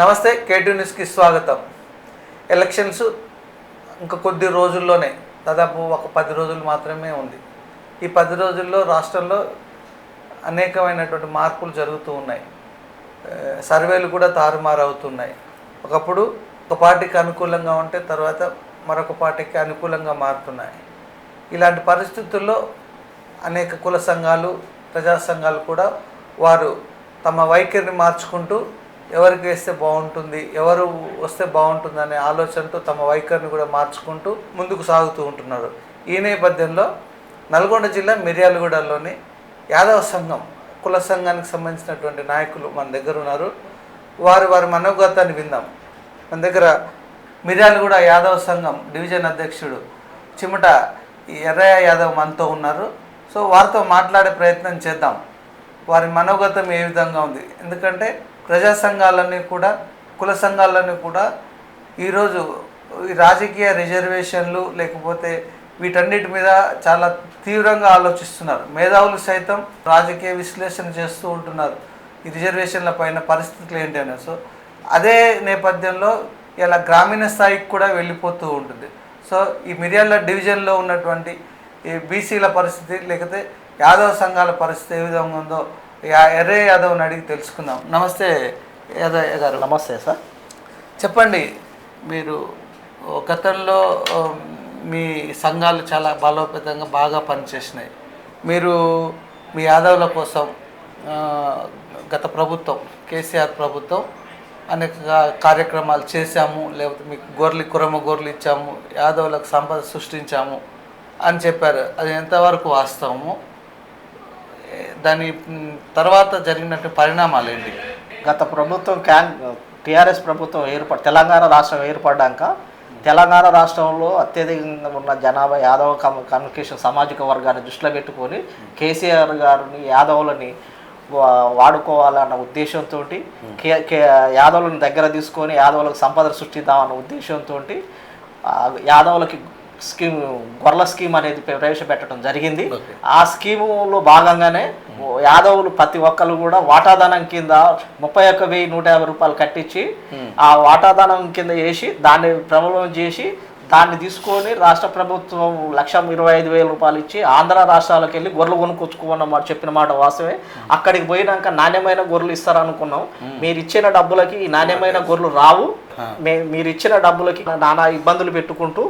నమస్తే కేటీ న్యూస్కి స్వాగతం. ఎలక్షన్స్ ఇంకా కొద్ది రోజుల్లోనే దాదాపు ఒక పది రోజులు మాత్రమే ఉంది. ఈ పది రోజుల్లో రాష్ట్రంలో అనేకమైనటువంటి మార్పులు జరుగుతూ ఉన్నాయి. సర్వేలు కూడా తారుమారు అవుతున్నాయి ఒకప్పుడు ఒక పార్టీకి అనుకూలంగా ఉంటే తర్వాత మరొక పార్టీకి అనుకూలంగా మారుతున్నాయి. ఇలాంటి పరిస్థితుల్లో అనేక కుల సంఘాలు ప్రజా సంఘాలు కూడా వారు తమ వైఖరిని మార్చుకుంటూ ఎవరికి వేస్తే బాగుంటుంది ఎవరు వస్తే బాగుంటుంది అనే ఆలోచనతో తమ వైఖరిని కూడా మార్చుకుంటూ ముందుకు సాగుతూ ఉంటున్నారు. ఈ నేపథ్యంలో నల్గొండ జిల్లా మిర్యాలగూడలోని యాదవ సంఘం కుల సంఘానికి సంబంధించినటువంటి నాయకులు మన దగ్గర ఉన్నారు. వారు వారి మనోగతాన్ని విందాం. మన దగ్గర మిర్యాలగూడ యాదవ సంఘం డివిజన్ అధ్యక్షుడు చిమట ఎర్రయ్య యాదవ్ మనతో ఉన్నారు. సో వారితో మాట్లాడే ప్రయత్నం చేద్దాం. వారి మనోగతం ఏ విధంగా ఉంది? ఎందుకంటే ప్రజా సంఘాలన్నీ కూడా కుల సంఘాలన్నీ కూడా ఈరోజు ఈ రాజకీయ రిజర్వేషన్లు లేకపోతే వీటన్నిటి మీద చాలా తీవ్రంగా ఆలోచిస్తున్నారు. మేధావులు సైతం రాజకీయ విశ్లేషణ చేస్తూ ఉంటున్నారు. ఈ రిజర్వేషన్ల పైన పరిస్థితులు ఏంటి అని సో అదే నేపథ్యంలో ఇలా గ్రామీణ స్థాయికి కూడా వెళ్ళిపోతూ ఉంటుంది. సో ఈ మిర్యాల డివిజన్లో ఉన్నటువంటి ఈ బీసీల పరిస్థితి లేకపోతే యాదవ సంఘాల పరిస్థితి ఏ విధంగా ఉందో ఎర్రే యాదవ్ని అడిగి తెలుసుకుందాం. నమస్తే యాదవ్ గారు. నమస్తే సార్. చెప్పండి మీరు గతంలో మీ సంఘాలు చాలా బలోపేతంగా బాగా పనిచేసినాయి. మీరు మీ యాదవుల కోసం గత ప్రభుత్వం కేసీఆర్ ప్రభుత్వం అనేక కార్యక్రమాలు చేశాము లేకపోతే మీకు గొర్రెలు కురమ గొర్రెలు ఇచ్చాము యాదవులకు సంపద సృష్టించాము అని చెప్పారు. అది ఎంతవరకు వాస్తవము? దాని తర్వాత జరిగినటువంటి పరిణామాలు ఏంటి గత ప్రభుత్వం క్యాన్ టీఆర్ఎస్ ప్రభుత్వం ఏర్పడి తెలంగాణ రాష్ట్రం ఏర్పడ్డాక తెలంగాణ రాష్ట్రంలో అత్యధికంగా ఉన్న జనాభా యాదవ కమ్యూ- కమ్యూనికేషన్ సామాజిక వర్గాన్ని దృష్టిలో పెట్టుకొని కేసీఆర్ గారిని యాదవులని వా- వాడుకోవాలన్న ఉద్దేశంతో యాదవులను దగ్గర తీసుకొని యాదవులకు సంపద సృష్టిద్దామన్న ఉద్దేశంతో యాదవులకి స్కీమ్ గొర్రెల స్కీమ్ అనేది ప్రవేశపెట్టడం జరిగింది. ఆ స్కీములో భాగంగానే యాదవులు ప్రతి ఒక్కరు కూడా వాటాదానం కింద ముప్పై ఒక్క వెయ్యి నూట యాభై రూపాయలు కట్టించి ఆ వాటాదానం కింద వేసి దాన్ని ప్రబలం చేసి దాన్ని తీసుకొని రాష్ట్ర ప్రభుత్వం లక్ష ఇరవై ఐదు వేల రూపాయలు ఇచ్చి ఆంధ్ర రాష్ట్రాలకు వెళ్ళి గొర్రెలు కొనుక్కొచ్చుకోమన్న మాట చెప్పిన మాట వాస్తవే అక్కడికి పోయినాక నాణ్యమైన గొర్రెలు ఇస్తారనుకున్నాం. మీరు ఇచ్చిన డబ్బులకి నాణ్యమైన గొర్రెలు రావు. మీరు ఇచ్చిన డబ్బులకి నానా ఇబ్బందులు పెట్టుకుంటూ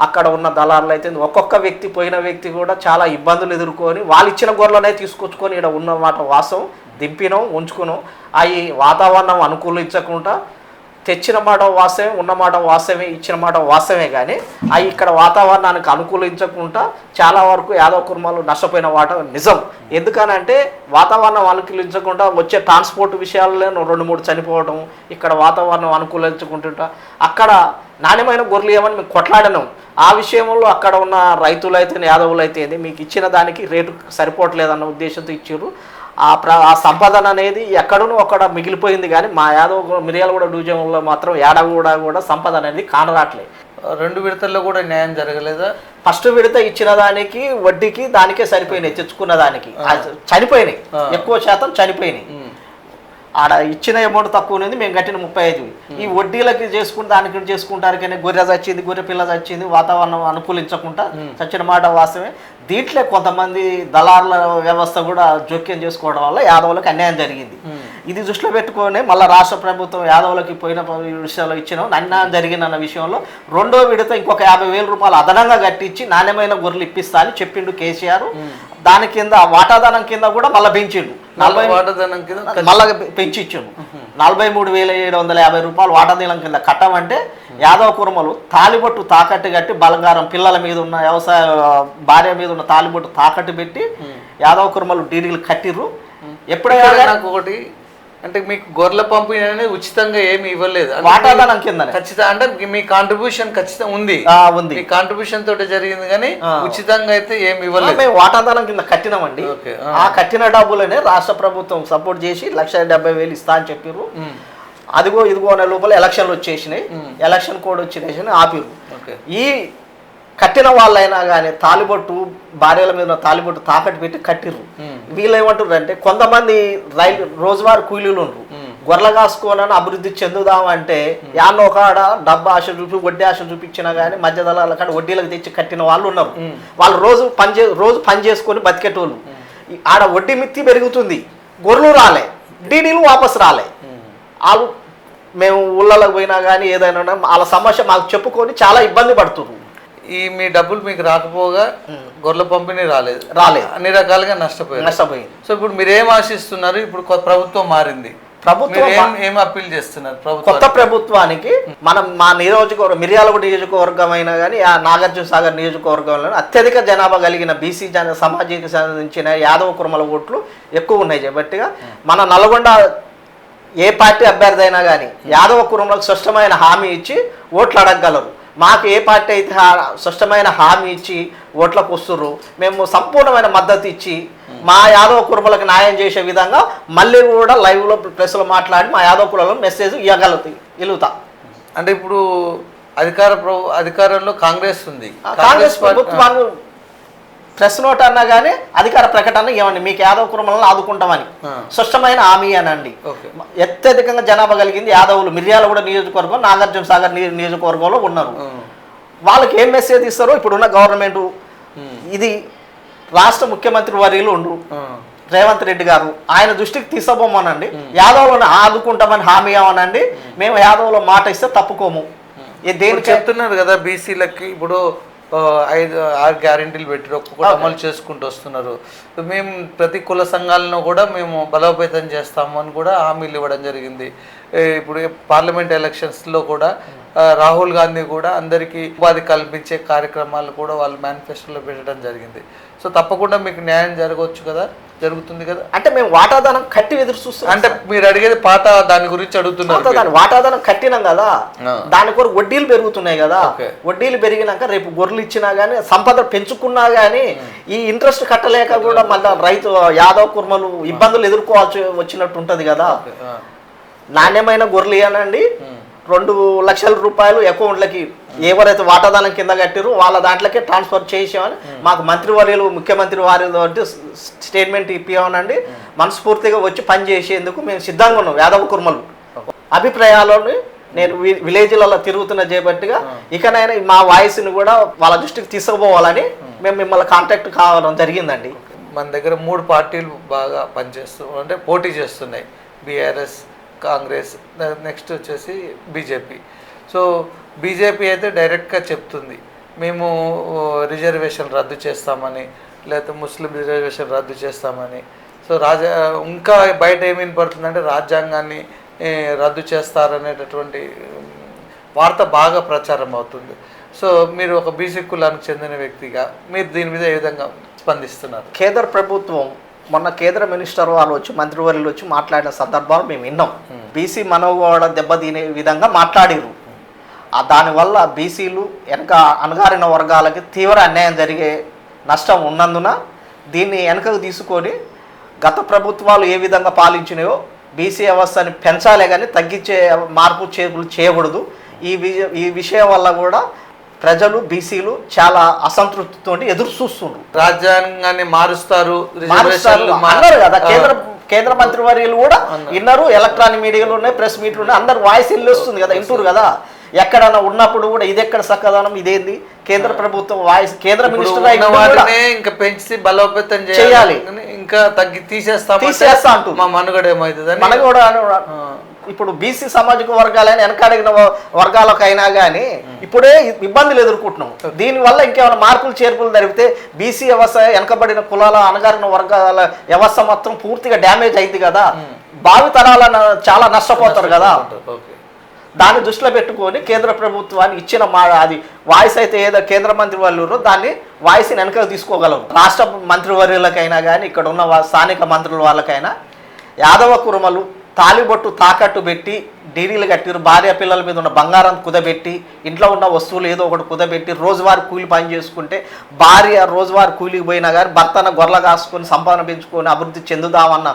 అక్కడ ఉన్న దళారులు అయితే ఒక్కొక్క వ్యక్తి పోయిన వ్యక్తి కూడా చాలా ఇబ్బందులు ఎదుర్కొని వాళ్ళు ఇచ్చిన గొర్రెలనే తీసుకొచ్చుకొని ఇక్కడ ఉన్న వాసం దింపినాం ఉంచుకున్నాం అవి వాతావరణం అనుకూలించకుండా తెచ్చిన మాట వాస్తవమే ఉన్న మాట వాస్తవమే ఇచ్చిన మాట వాస్తవమే కానీ అవి ఇక్కడ వాతావరణానికి అనుకూలించకుండా చాలా వరకు యాదవ కుర్మాలు నష్టపోయిన వాట నిజం. ఎందుకనంటే వాతావరణం అనుకూలించకుండా వచ్చే ట్రాన్స్పోర్ట్ విషయాల్లో రెండు మూడు చనిపోవడం ఇక్కడ వాతావరణం అనుకూలించుకుంటుంటా అక్కడ నాణ్యమైన గొర్రెలు ఏమని మేము కొట్లాడినాం ఆ విషయంలో అక్కడ ఉన్న రైతులు అయితే యాదవులు అయితే మీకు ఇచ్చిన దానికి రేటు సరిపోవట్లేదన్న ఉద్దేశంతో ఇచ్చారు. ఆ ప్ర ఆ సంపాదన అనేది ఎక్కడనో అక్కడ మిగిలిపోయింది కానీ మా యాదవ్ మిర్యాలగూడ డివిజన్లో మాత్రం యాడగూడ కూడా సంపద అనేది కానరాట్లేదు రెండు విడతల్లో కూడా న్యాయం జరగలేదా? ఫస్ట్ విడత ఇచ్చిన దానికి వడ్డీకి దానికే సరిపోయినాయి తెచ్చుకున్న దానికి. చనిపోయినాయి. ఎక్కువ శాతం చనిపోయినాయి. ఆడ ఇచ్చిన అమౌంట్ తక్కువ ఉంది మేము కట్టిన ముప్పై ఐదు ఈ వడ్డీలకి చేసుకుంటే దానికి చేసుకుంటారు కానీ గొర్రె చచ్చింది గొర్రె పిల్ల చచ్చింది వాతావరణం అనుకూలించకుండా చచ్చిన మాట వాస్తవమే. దీంట్లో కొంతమంది దళారుల వ్యవస్థ కూడా జోక్యం చేసుకోవడం వల్ల యాదవులకు అన్యాయం జరిగింది. ఇది దృష్టిలో పెట్టుకొని మళ్ళీ రాష్ట్ర ప్రభుత్వం యాదవులకి పోయిన విషయంలో ఇచ్చిన. అన్యాయం జరిగిందన్న విషయంలో రెండో విడత ఇంకొక యాభై వేల రూపాయలు అదనంగా కట్టించి నాణ్యమైన గొర్రెలు ఇప్పిస్తా అని చెప్పిండు కేసీఆర్. దాని కింద వాటాదానం కింద కూడా మళ్ళీ పెంచిండు. నలభై వాటాదానం కింద మళ్ళా పెంచి ఇచ్చాము నలభై మూడు వేల ఏడు వందల యాభై రూపాయలు వాటాదీలం కింద కట్టమంటే యాదవ కుర్మలు తాలిబొట్టు తాకట్టు కట్టి బలంగారం పిల్లల మీద ఉన్న వ్యవసాయ భార్య మీద ఉన్న తాలిబొట్టు తాకట్టు పెట్టి యాదవ కుర్మలు డీడీలు కట్టిర్రు. ఎప్పుడైనా నాకు ఒకటి అంటే మీకు గొర్రెల పంపిణీ అనేది ఉచితంగా ఏమి ఇవ్వలేదు. వాటాదానం కిందనే. ఖచ్చితంగా అంటే మీ కాంట్రిబ్యూషన్ ఖచ్చితంగా ఉంది. ఉంది. మీ కాంట్రిబ్యూషన్ తోటి జరిగింది కానీ. ఉచితంగా అయితే ఏమి ఇవ్వలేదు. మేము వాటాదానం కింద కట్టినామండి. ఆ. కట్టిన డబ్బులనే రాష్ట్ర ప్రభుత్వం సపోర్ట్ చేసి లక్ష డెబ్బై వేలు ఇస్తా అని చెప్పారు. అదిగో ఇదిగో అనే లోపల ఎలక్షన్లు వచ్చేసినాయి. ఎలక్షన్ కోడ్ వచ్చినాయి ఆపిరు ఓకే. ఈ కట్టిన వాళ్ళైనా కానీ తాలిబొట్టు భార్యల మీద తాలిబొట్టు తాకట్టు పెట్టి కట్టిర్రు. వీళ్ళు ఏమంటారు అంటే కొంతమంది రైలు రోజువారీ కూలీలు ఉండరు గొర్రెల కాసుకోనని అభివృద్ధి చెందుదామంటే యాన్నో కాడ డబ్బా ఆశ చూపి వడ్డీ ఆశ చూపించినా కానీ మధ్య దళాల కాడ వడ్డీలకు తెచ్చి కట్టిన వాళ్ళు ఉన్నారు వాళ్ళు రోజు పని చే రోజు పని చేసుకొని బతికేటోళ్ళు. ఆడ వడ్డీ మిత్తి పెరుగుతుంది. గొర్రెలు రాలే. డీడీలు వాపస్ రాలే. వాళ్ళు మేము ఊళ్ళలోకి పోయినా కానీ ఏదైనా వాళ్ళ సమస్య మాకు చెప్పుకొని చాలా ఇబ్బంది పడుతున్నారు ఈ మీ డబ్బులు మీకు రాకపోగా గొర్రెల పంపిణీ రాలేదు. రాలేదు. అన్ని రకాలుగా నష్టపోయారు. నష్టపోయింది. సో ఇప్పుడు మీరు ఏం ఆశిస్తున్నారు? ఇప్పుడు ప్రభుత్వం మారింది. ప్రభుత్వం ఏం అప్పీల్ చేస్తున్నారు కొత్త ప్రభుత్వం ప్రభుత్వానికి మనం మా నియోజకవర్గం మిర్యాలగూడ నియోజకవర్గం అయినా కానీ ఆ నాగార్జున సాగర్ నియోజకవర్గంలో అత్యధిక జనాభా కలిగిన బీసీ జన సమాజానికి సంబంధించిన యాదవ కుర్మల ఓట్లు ఎక్కువ ఉన్నాయి కాబట్టిగా మన నల్గొండ ఏ పార్టీ అభ్యర్థి అయినా కానీ యాదవ కుటుంబాలకు స్పష్టమైన హామీ ఇచ్చి ఓట్లు అడగగలరు. మాకు ఏ పార్టీ అయితే స్పష్టమైన హామీ ఇచ్చి ఓట్లకు వస్తుర్రు మేము సంపూర్ణమైన మద్దతు ఇచ్చి మా యాదవ కుటుంబాలకు న్యాయం చేసే విధంగా మళ్ళీ కూడా లైవ్లో ప్రెస్లో మాట్లాడి మా యాదవ కులంలో మెసేజ్ ఇవ్వగలుగుతాయి ఇలుగుతా అంటే ఇప్పుడు అధికార ప్రభు అధికారంలో కాంగ్రెస్ ఉంది. కాంగ్రెస్ ప్రభుత్వాన్ని ప్రెస్ నోట్ అన్నా కానీ అధికార ప్రకటన ఇవ్వండి. మీకు యాదవ కుటుంబాలను ఆదుకుంటామని. స్పష్టమైన హామీ అనండి. అత్యధికంగా జనాభా కలిగింది యాదవులు. మిర్యాలగూడ నియోజకవర్గం నాగార్జున సాగర్ నియో- నియోజకవర్గంలో ఉన్నారు. వాళ్ళకి ఏం మెసేజ్ ఇస్తారో ఇప్పుడున్న గవర్నమెంట్ ఇది రాష్ట్ర ముఖ్యమంత్రి వర్యులు ఉండు. రేవంత్ రెడ్డి గారు ఆయన దృష్టికి తీసుకోమనండి. యాదవులను ఆదుకుంటామని హామీ ఇవ్వనండి. మేము యాదవుల మాట ఇస్తే తప్పుకోము. చెప్తున్నారు కదా బీసీలకి ఇప్పుడు ఐదు ఆరు గ్యారెంటీలు పెట్టి ఒక్కొక్కటి అమలు చేసుకుంటూ వస్తున్నారు. మేము ప్రతి కుల సంఘాలను కూడా మేము బలోపేతం చేస్తాము అని కూడా హామీలు ఇవ్వడం జరిగింది. ఇప్పుడు పార్లమెంట్ ఎలక్షన్స్లో కూడా రాహుల్ గాంధీ కూడా అందరికీ ఉపాధి కల్పించే కార్యక్రమాలు కూడా వాళ్ళు మేనిఫెస్టోలో పెట్టడం జరిగింది. సో తప్పకుండా మీకు న్యాయం జరగవచ్చు కదా. జరుగుతుంది కదా అంటే మేము వాటాదానం కట్టి ఎదురు చూస్తాం అంటే మీరు అడిగేది పాత దాని గురించి అడుగుతున్నారు. దాని వాటాదానం కట్టినాం కదా. దాని కొరకు వడ్డీలు పెరుగుతున్నాయి కదా. వడ్డీలు పెరిగినాక రేపు గొర్రెలు ఇచ్చినా గానీ సంపద పెంచుకున్నా గానీ ఈ ఇంట్రెస్ట్ కట్టలేక కూడా మళ్ళీ రైతు యాదవ్ కుర్మలు ఇబ్బందులు ఎదుర్కోవాల్సి వచ్చినట్టు ఉంటది కదా. నాణ్యమైన గొర్రెలు ఇవ్వనండి రెండు లక్షల రూపాయలు అకౌంట్లకి ఎవరైతే వాటాదానం కింద కట్టారో వాళ్ళ దాంట్లోకే ట్రాన్స్ఫర్ చేసామని మాకు మంత్రివర్యులు ముఖ్యమంత్రి వారి స్టేట్మెంట్ ఇప్పియామనండి. మనస్ఫూర్తిగా వచ్చి పని చేసేందుకు మేము సిద్ధంగా ఉన్నాం యాదవ కుర్మలు అభిప్రాయాలను నేను విలేజ్లలో తిరుగుతున్న చేపట్టిగా ఇకనైనా మా వాయిస్ని కూడా వాళ్ళ దృష్టికి తీసుకుపోవాలని మేము. మిమ్మల్ని కాంటాక్ట్ కావడం జరిగిందండి. మన దగ్గర మూడు పార్టీలు బాగా పనిచేస్తూ అంటే పోటీ చేస్తున్నాయి. బీఆర్ఎస్ కాంగ్రెస్ నెక్స్ట్ వచ్చేసి బీజేపీ. సో బీజేపీ అయితే డైరెక్ట్గా చెప్తుంది మేము రిజర్వేషన్ రద్దు చేస్తామని లేకపోతే ముస్లిం రిజర్వేషన్ రద్దు చేస్తామని. సో రాజ ఇంకా బయట ఏమేమి పడుతుందంటే రాజ్యాంగాన్ని రద్దు చేస్తారనేటటువంటి వార్త బాగా ప్రచారం అవుతుంది. సో మీరు ఒక బీసీ కులానికి చెందిన వ్యక్తిగా మీరు దీని మీద ఏ విధంగా స్పందిస్తున్నారు? కేంద్ర ప్రభుత్వం మొన్న కేంద్ర మినిస్టర్ వాళ్ళు వచ్చి మంత్రివర్యులు వచ్చి మాట్లాడిన సందర్భాలు మేము విన్నాం. బీసీ మనోగోడ దెబ్బతినే విధంగా మాట్లాడిరు దానివల్ల బీసీలు వెనక అణగారిన వర్గాలకి తీవ్ర అన్యాయం జరిగే నష్టం ఉన్నందున దీన్ని వెనకకు తీసుకొని గత ప్రభుత్వాలు ఏ విధంగా పాలించినాయో బీసీ వ్యవస్థని పెంచాలే కానీ తగ్గించే మార్పు చేర్పులు చేయకూడదు. ఈ ఈ విషయం వల్ల కూడా ప్రజలు బీసీలు చాలా అసంతృప్తితో ఎదురు చూస్తుండ్రు రాజ్యాంగాన్ని మారుస్తారు అన్నారు కదా కేంద్ర కేంద్ర మంత్రి వర్యులు కూడా విన్నారు ఎలక్ట్రానిక్ మీడియాలు ఉన్నాయి ప్రెస్ మీట్లు ఉన్నాయి అందరు వాయిస్ వెళ్ళి వస్తుంది కదా ఇంటూరు కదా. ఎక్కడన్నా ఉన్నప్పుడు కూడా ఇది ఎక్కడ చక్కదనం ఇదేంది? కేంద్ర ప్రభుత్వం వాయిస్ కేంద్ర మినిస్టర్ వాటినే ఇంకా పెంచి బలోపేతం చేయాలి. ఇంకా తగ్గి తీసేస్తాం తీసేస్తా అంటుంది. మా మనుగడ మనకు కూడా ఇప్పుడు బీసీ సామాజిక వర్గాలైనా వెనకాడిన వ- వర్గాలకైనా కానీ ఇప్పుడే ఇబ్బందులు ఎదుర్కొంటున్నాం. దీనివల్ల ఇంకేమైనా మార్పులు చేర్పులు జరిగితే బీసీ వ్యవస్థ వెనకబడిన కులాల అణగారిన వర్గాల వ్యవస్థ మొత్తం పూర్తిగా డ్యామేజ్ అయింది కదా. భావి తరాల చాలా నష్టపోతారు కదా. దాన్ని దృష్టిలో పెట్టుకొని కేంద్ర ప్రభుత్వాన్ని ఇచ్చిన మా అది వాయిస్ అయితే ఏదో కేంద్ర మంత్రి వాళ్ళు ఉన్నారో దాన్ని వాయిస్ని వెనక తీసుకోగలరు. రాష్ట్ర మంత్రివర్యులకైనా కానీ ఇక్కడ ఉన్న వా- స్థానిక మంత్రుల వాళ్ళకైనా యాదవ కురుమలు తాలిబొట్టు తాకట్టు పెట్టి డీడీలు కట్టిరు భార్య పిల్లల మీద ఉన్న బంగారం కుదబెట్టి ఇంట్లో ఉన్న వస్తువులు ఏదో ఒకటి కుదబెట్టి రోజువారి కూలి పని చేసుకుంటే భార్య రోజువారి కూలికి పోయినా కానీ భర్తన గొర్రెల కాసుకొని సంపాదన పెంచుకొని అభివృద్ధి చెందుదామన్న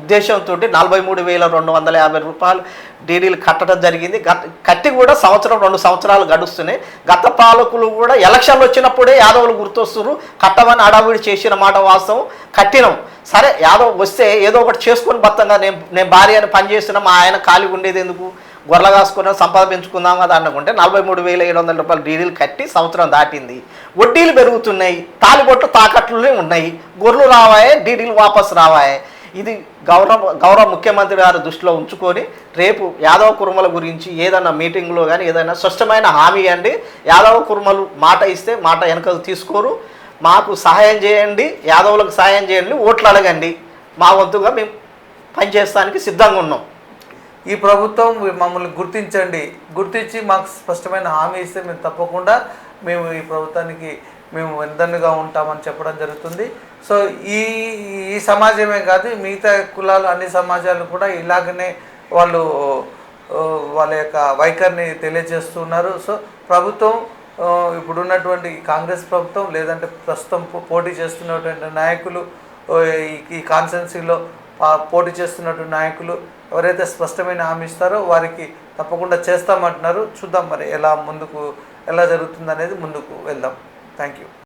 ఉద్దేశంతో నలభై మూడు వేల రెండు వందల యాభై రూపాయలు డీడీలు కట్టడం జరిగింది. గత కట్టి కూడా సంవత్సరం రెండు సంవత్సరాలు గడుస్తున్నాయి. గత పాలకులు కూడా ఎలక్షన్లు వచ్చినప్పుడే యాదవులు గుర్తొస్తున్నారు కట్టమని అడావిడి చేసిన మాట వాస్తవం. కట్టినాం. సరే యాదవ్ వస్తే ఏదో ఒకటి చేసుకొని బతంగా నేను నేను భార్య అని పని మా ఆయన ఖాళీ ఉండేది ఎందుకు? గొర్రెలు కాసుకున్నాం సంపద పెంచుకుందాం కదా అనుకుంటే నలభై మూడు వేల ఏడు వందల రూపాయలు డీడీలు కట్టి సంవత్సరం దాటింది. వడ్డీలు పెరుగుతున్నాయి తాలిబొట్లు తాకట్లునే ఉన్నాయి. గొర్రెలు రావాయే డీడీలు వాపసు రావాయే. ఇది గౌరవ గౌరవ ముఖ్యమంత్రి గారు దృష్టిలో ఉంచుకొని రేపు యాదవ కుర్మల గురించి ఏదైనా మీటింగ్లో కానీ ఏదైనా స్పష్టమైన హామీ అండి. యాదవ కుర్మలు మాట ఇస్తే మాట వెనకకు తీసుకోరు. మాకు సహాయం చేయండి యాదవులకు సహాయం చేయండి ఓట్లు అడగండి. మా వంతుగా మేము పనిచేస్తానికి సిద్ధంగా ఉన్నాం. ఈ ప్రభుత్వం మమ్మల్ని గుర్తించండి. గుర్తించి మాకు స్పష్టమైన హామీ ఇస్తే మేము తప్పకుండా మేము ఈ ప్రభుత్వానికి మేము వెందన్నుగా ఉంటామని చెప్పడం జరుగుతుంది. సో ఈ ఈ సమాజమే కాదు మిగతా కులాలు అన్ని సమాజాలు కూడా ఇలాగనే వాళ్ళు వాళ్ళ యొక్క వైఖరిని తెలియజేస్తున్నారు. సో ప్రభుత్వం ఇప్పుడున్నటువంటి కాంగ్రెస్ ప్రభుత్వం లేదంటే ప్రస్తుతం పో- పోటీ చేస్తున్నటువంటి నాయకులు ఈ- ఈ కాన్స్టెన్సీలో పోటీ చేస్తున్నటువంటి నాయకులు ఎవరైతే స్పష్టమైన హామీ ఇస్తారో వారికి తప్పకుండా చేస్తామంటున్నారు. చూద్దాం మరి ఎలా ముందుకు ఎలా జరుగుతుంది అనేది ముందుకు వెళ్దాం. Thank you